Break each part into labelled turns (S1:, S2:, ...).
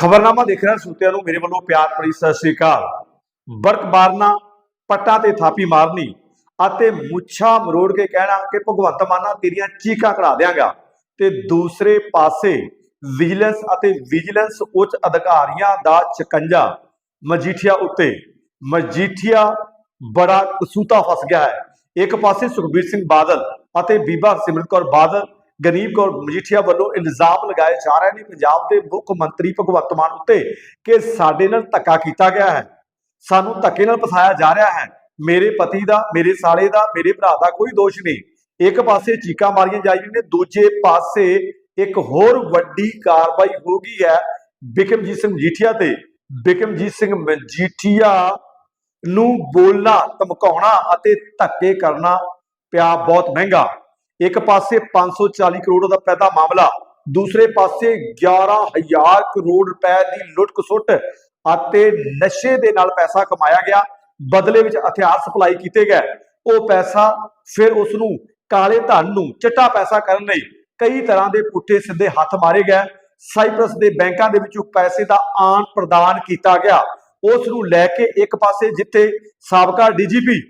S1: ਖਬਰਨਾਮਾ ਦੇਖ ਰਹੇ ਸੁਤਿਆਂ ਨੂੰ ਮੇਰੇ ਵੱਲੋਂ ਪਿਆਰ ਭਰੀ ਸਤਿ ਸ੍ਰੀ ਅਕਾਲ। ਬਰਕ ਮਾਰਨਾ ਪੱਟਾਂ ਤੇ ਥਾਪੀ ਮਾਰਨੀ ਅਤੇ ਮੁੱਛਾਂ ਮਰੋੜ ਕੇ ਕਹਿਣਾ ਕਿ ਭਗਵੰਤ ਮਾਨਾ ਤੇਰੀਆਂ ਚੀਕਾਂ ਕਢਾ ਦਿਆਂਗਾ ਤੇ ਦੂਸਰੇ ਪਾਸੇ ਵਿਜੀਲੈਂਸ ਅਤੇ ਵਿਜੀਲੈਂਸ ਉੱਚ ਅਧਿਕਾਰੀਆਂ ਦਾ ਚਕੰਜਾ ਮਜੀਠੀਆ ਉੱਤੇ। ਮਜੀਠੀਆ ਬੜਾ ਕਸੂਤਾ ਫਸ ਗਿਆ ਹੈ। ਇੱਕ ਪਾਸੇ ਸੁਖਬੀਰ ਸਿੰਘ ਬਾਦਲ ਅਤੇ ਬੀਬਾ ਸਿਮਰਤ ਕੌਰ ਬਾਦਲ ਗਨੀਬ ਕੌਰ ਮਜੀਠੀਆ ਵੱਲੋਂ ਇਲਜ਼ਾਮ ਲਗਾਏ ਜਾ ਰਹੇ ਨੇ। ਪੰਜਾਬ ਦੇ ਮੁੱਖ ਮੰਤਰੀ ਭਗਵੰਤ ਮਾਨ ਉੱਤੇ ਕਿ ਸਾਡੇ ਨਾਲ ਧੱਕਾ ਕੀਤਾ ਗਿਆ ਹੈ। ਸਾਨੂੰ ਧੱਕੇ ਨਾਲ ਫਸਾਇਆ ਜਾ ਰਿਹਾ ਹੈ। ਮੇਰੇ ਪਤੀ ਦਾ, ਮੇਰੇ ਸਾਲੇ ਦਾ, ਮੇਰੇ ਭਰਾ ਦਾ ਕੋਈ ਦੋਸ਼ ਨਹੀਂ। ਇੱਕ ਪਾਸੇ ਚੀਕਾਂ ਮਾਰੀਆਂ ਜਾ ਰਹੀਆਂ ਨੇ, ਦੂਜੇ ਪਾਸੇ ਇੱਕ ਹੋਰ ਵੱਡੀ ਕਾਰਵਾਈ ਹੋ ਗਈ ਹੈ ਬਿਕਮਜੀਤ ਸਿੰਘ ਮਜੀਠੀਆ ਤੇ। ਬਿਕਮਜੀਤ ਸਿੰਘ ਮਜੀਠੀਆ ਨੂੰ ਬੋਲਣਾ, ਧਮਕਾਉਣਾ ਅਤੇ ਧੱਕੇ ਕਰਨਾ ਪਿਆ ਬਹੁਤ ਮਹਿੰਗਾ। ਇੱਕ ਪਾਸੇ 540 ਕਰੋੜ ਦਾ ਪੈਦਾ ਮਾਮਲਾ, ਦੂਸਰੇ ਪਾਸੇ 11000 ਕਰੋੜ ਰੁਪਏ ਦੀ ਲੁੱਟ ਖਸੁੱਟ ਅਤੇ ਨਸ਼ੇ ਦੇ ਨਾਲ ਪੈਸਾ ਕਮਾਇਆ ਗਿਆ, ਬਦਲੇ ਵਿੱਚ ਹਥਿਆਰ ਸਪਲਾਈ ਕੀਤੇ ਗਏ। ਉਹ ਪੈਸਾ ਫਿਰ ਉਸ ਨੂੰ ਕਾਲੇ ਧਨ ਨੂੰ ਚਿੱਟਾ ਪੈਸਾ ਕਰਨ ਲਈ ਕਈ ਤਰ੍ਹਾਂ ਦੇ ਪੁੱਠੇ ਸਿੱਧੇ ਹੱਥ ਮਾਰੇ ਗਏ। ਸਾਈਪਰਸ ਦੇ ਬੈਂਕਾਂ ਦੇ ਵਿੱਚੋਂ ਪੈਸੇ ਦਾ ਆਨ ਪ੍ਰਦਾਨ ਕੀਤਾ ਗਿਆ। ਉਸ ਨੂੰ ਲੈ ਕੇ ਇੱਕ ਪਾਸੇ ਜਿੱਥੇ ਸਾਬਕਾ ਡੀਜੀਪੀ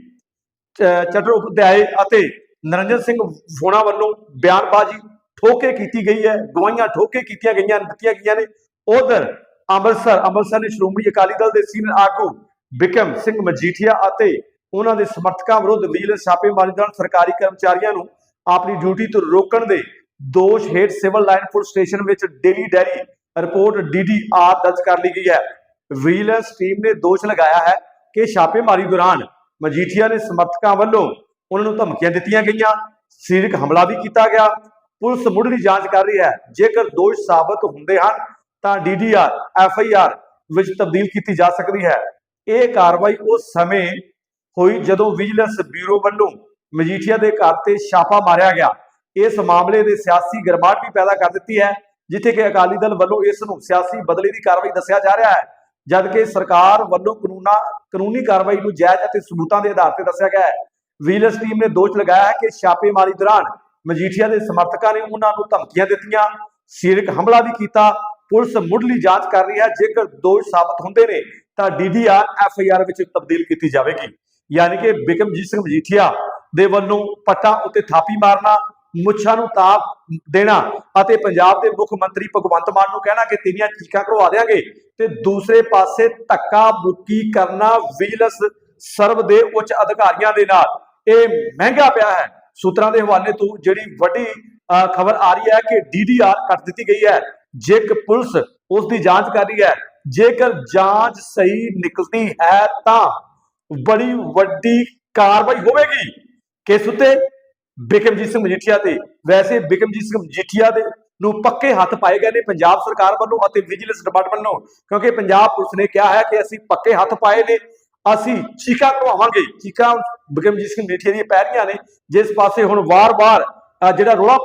S1: ਚਟਰ ਉਪਧਿਆਏ ਅਤੇ ਨਰਿੰਦਰ ਸਿੰਘ ਫੋਣਾ ਵੱਲੋਂ ਬਿਆਨਬਾਜ਼ੀ ਠੋਕੇ ਕੀਤੀ ਗਈ ਹੈ, ਗਵਾਹੀਆਂ ਠੋਕੇ ਕੀਤੀਆਂ ਗਈਆਂ, ਦਿੱਤੀਆਂ ਗਈਆਂ ਨੇ। ਉਧਰ ਅੰਮ੍ਰਿਤਸਰ ਅੰਮ੍ਰਿਤਸਰ ਦੇ ਸ਼੍ਰੋਮਣੀ ਅਕਾਲੀ ਦਲ ਦੇ ਸੀਨੀਅਰ ਆਗੂ ਬਿਕਮ ਸਿੰਘ ਮਜੀਠੀਆ ਅਤੇ ਉਹਨਾਂ ਦੇ ਸਮਰਥਕਾਂ ਵਿਰੁੱਧ ਵਿਜੀਲੈਂਸ ਛਾਪੇਮਾਰੀ ਦੌਰਾਨ ਸਰਕਾਰੀ ਕਰਮਚਾਰੀਆਂ ਨੂੰ ਆਪਣੀ ਡਿਊਟੀ ਤੋਂ ਰੋਕਣ ਦੇ ਦੋਸ਼ ਹੇਠ ਸਿਵਲ ਲਾਈਨ ਪੁਲਿਸ ਸਟੇਸ਼ਨ ਵਿੱਚ ਡੇਲੀ ਡੈਰੀ ਰਿਪੋਰਟ ਡੀਡੀਆਰ ਦਰਜ ਕਰ ਲਈ ਗਈ ਹੈ। ਵਿਜੀਲੈਂਸ ਟੀਮ ਨੇ ਦੋਸ਼ ਲਗਾਇਆ ਹੈ ਕਿ ਛਾਪੇਮਾਰੀ ਦੌਰਾਨ ਮਜੀਠੀਆ ਨੇ ਸਮਰਥਕਾਂ ਵੱਲੋਂ ਉਹਨਾਂ ਨੂੰ ਧਮਕੀਆਂ ਦਿੱਤੀਆਂ ਗਈਆਂ, ਸਰੀਰਕ ਹਮਲਾ ਵੀ ਕੀਤਾ ਗਿਆ, ਪੁਲਿਸ ਮੁੱਢਲੀ ਜਾਂਚ ਕਰ ਰਹੀ ਹੈ, ਜੇਕਰ ਦੋਸ਼ ਸਾਬਤ ਹੁੰਦੇ ਹਨ, ਤਾਂ ਡੀਡੀਆਰ ਐਫਆਈਆਰ ਵਿੱਚ ਤਬਦੀਲ ਕੀਤੀ ਜਾ ਸਕਦੀ ਹੈ। ਇਹ ਕਾਰਵਾਈ ਉਸ ਸਮੇਂ ਹੋਈ ਜਦੋਂ ਵਿਜੀਲੈਂਸ ਬਿਊਰੋ ਵੱਲੋਂ ਮਜੀਠੀਆ ਦੇ ਘਰ ਤੇ ਛਾਪਾ ਮਾਰਿਆ ਗਿਆ। ਇਸ ਮਾਮਲੇ ਦੇ ਸਿਆਸੀ ਗਰਮਾਟ ਵੀ ਪੈਦਾ ਕਰ ਦਿੱਤੀ ਹੈ, ਜਿੱਥੇ ਕਿ ਅਕਾਲੀ ਦਲ ਵੱਲੋਂ ਇਸ ਨੂੰ ਸਿਆਸੀ ਬਦਲੇ ਦੀ ਕਾਰਵਾਈ ਦੱਸਿਆ ਜਾ ਰਿਹਾ ਹੈ, ਜਦਕਿ ਸਰਕਾਰ ਵੱਲੋਂ ਕਾਨੂੰਨਾ, ਕਾਨੂੰਨੀ ਕਾਰਵਾਈ ਨੂੰ ਜਾਇਜ਼ ਅਤੇ ਸਬੂਤਾਂ ਦੇ ਆਧਾਰ ਤੇ ਦੱਸਿਆ ਗਿਆ ਹੈ। ਵਿਜੀਲੈਂਸ ਟੀਮ ਨੇ ਦੋਸ਼ ਲਗਾਇਆ ਹੈ ਕਿ ਛਾਪੇਮਾਰੀ ਦੌਰਾਨ ਮਜੀਠੀਆ ਦੇ ਸਮਰਥਕਾਂ ਨੇ ਉਹਨਾਂ ਨੂੰ ਧਮਕੀਆਂ ਦਿੱਤੀਆਂ। ਸਰੀਰਕ ਹਮਲਾ ਵੀ ਕੀਤਾ। ਪੁਲਿਸ ਮੁੱਢਲੀ ਜਾਂਚ ਕਰ ਰਹੀ ਹੈ। ਜੇਕਰ ਦੋਸ਼ ਸਾਬਤ ਹੁੰਦੇ ਨੇ, ਤਾਂ ਡੀਡੀਆਰ ਐਫਆਈਆਰ ਵਿੱਚ ਤਬਦੀਲ ਕੀਤੀ ਜਾਵੇਗੀ। ਯਾਨੀ ਕਿ ਬਿਕਮਜੀਤ ਸਿੰਘ ਮਜੀਠੀਆ ਦੇ ਵੱਲੋਂ ਪੱਟਾਂ ਉੱਤੇ ਥਾਪੀ ਮਾਰਨਾ, ਮੁੱਛਾਂ ਨੂੰ ਤਾਪ ਦੇਣਾ ਅਤੇ ਪੰਜਾਬ ਦੇ ਮੁੱਖ ਮੰਤਰੀ ਭਗਵੰਤ ਮਾਨ ਨੂੰ ਕਹਿਣਾ ਕਿ ਤੇਰੀਆਂ ਚੀਕਾਂ ਕਰਵਾ ਦੇਾਂਗੇ ਤੇ ਦੂਸਰੇ ਪਾਸੇ ਧੱਕਾ ਮੁੱਕੀ ਕਰਨਾ ਵਿਜੀਲੈਂਸ ਸਰਵ ਦੇ ਉੱਚ ਅਧਿਕਾਰੀਆਂ ਦੇ ਨਾਲ। ਇਹ ਮਹਿੰਗਾ ਪਿਆ ਹੈ। ਸੂਤਰਾਂ ਦੇ ਹਵਾਲੇ ਤੋਂ ਜਿਹੜੀ ਵੱਡੀ ਖਬਰ ਆ ਰਹੀ ਹੈ ਕਿ ਡੀਡੀਆਰ ਕੱਟ ਦਿੱਤੀ ਗਈ ਹੈ। ਜੇਕਰ ਪੁਲਿਸ ਉਸ ਦੀ ਜਾਂਚ ਕਰ ਰਹੀ ਹੈ, ਜੇਕਰ ਜਾਂਚ ਸਹੀ ਨਿਕਲਦੀ ਹੈ ਤਾਂ ਬੜੀ ਵੱਡੀ ਕਾਰਵਾਈ ਹੋਵੇਗੀ। ਕਿਸ ਉਤੇ? ਬਿਕਮਜੀਤ ਸਿੰਘ ਮਜੀਠੀਆ ਤੇ। ਵੈਸੇ ਬਿਕਮਜੀਤ ਸਿੰਘ ਮਜੀਠੀਆ ਦੇ ਨੂੰ ਪੱਕੇ ਹੱਥ ਪਾਏ ਗਏ ਨੇ ਪੰਜਾਬ ਸਰਕਾਰ ਵੱਲੋਂ ਅਤੇ ਵਿਜੀਲੈਂਸ ਡਿਪਾਰਟਮੈਂਟ ਨੂੰ ਕਿਉਂਕਿ ਪੰਜਾਬ ਪੁਲਿਸ ਨੇ ਕਿਹਾ ਹੈ ਕਿ ਅਸੀਂ ਪੱਕੇ ਹੱਥ ਪਾਏ ਨੇ। ਅਸੀਂ ਚੀਕਾਂ ਕਰਵਾਵਾਂਗੇ ਚੀਕਾਂ ਬਿਕਮਜੀਤ ਸਿੰਘ ਮਜੀਠੀਆ ਦੀਆਂ ਪੈ ਰਹੀਆਂ ਨੇ। ਜਿਸ ਪਾਸੇ ਹੁਣ ਵਾਰ-ਵਾਰ ਜਿਹੜਾ ਰੋਲਾ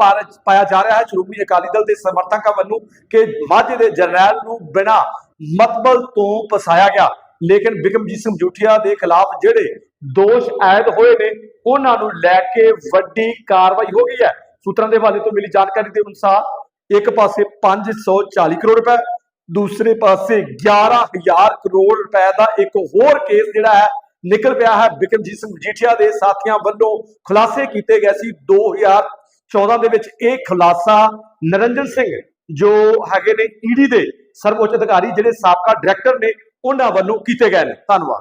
S1: ਪਾਇਆ ਜਾ ਰਿਹਾ ਹੈ, ਸ਼੍ਰੋਮਣੀ ਅਕਾਲੀ ਦਲ ਦੇ ਸਮਰਥਕਾਂ ਵੱਲੋਂ ਕਿ ਮਾਝੇ ਦੇ ਜਰਨੈਲ ਨੂੰ ਬਿਨਾ ਮਤਬਲ ਤੋਂ ਫਸਾਇਆ ਗਿਆ। ਲੇਕਿਨ ਬਿਕਮਜੀਤ ਸਿੰਘ ਜੂਠੀਆ ਦੇ ਖਿਲਾਫ ਜਿਹੜੇ ਦੋਸ਼ ਆਇਦ ਹੋਏ ਨੇ, ਉਹਨਾਂ ਨੂੰ ਲੈ ਕੇ ਵੱਡੀ ਕਾਰਵਾਈ ਹੋ ਗਈ ਹੈ। ਸੂਤਰਾਂ ਦੇ ਹਵਾਲੇ ਤੋਂ ਮਿਲੀ ਜਾਣਕਾਰੀ ਦੇ ਅਨੁਸਾਰ, ਇੱਕ ਪਾਸੇ 540 ਕਰੋੜ ਰੁਪਏ ਦੂਸਰੇ ਪਾਸੇ 11000 ਕਰੋੜ ਰੁਪਏ ਦਾ ਇੱਕ ਹੋਰ ਕੇਸ ਜਿਹੜਾ ਹੈ, ਨਿਕਲ ਪਿਆ ਹੈ। ਬਿਕਰਮਜੀਤ ਸਿੰਘ ਮਜੀਠੀਆ ਦੇ ਸਾਥੀਆਂ ਵੱਲੋਂ ਖੁਲਾਸੇ ਕੀਤੇ ਗਏ ਸੀ। 2014 ਦੇ ਵਿੱਚ ਇਹ ਖੁਲਾਸਾ ਨਰਿੰਦਰ ਸਿੰਘ ਜੋ ਹੈਗੇ ਨੇ ਈਡੀ ਦੇ ਸਰਵਉੱਚ ਅਧਿਕਾਰੀ, ਜਿਹੜੇ ਸਾਬਕਾ ਡਾਇਰੈਕਟਰ ਨੇ, ਉਹਨਾਂ ਵੱਲੋਂ ਕੀਤੇ ਗਏ ਨੇ। ਧੰਨਵਾਦ।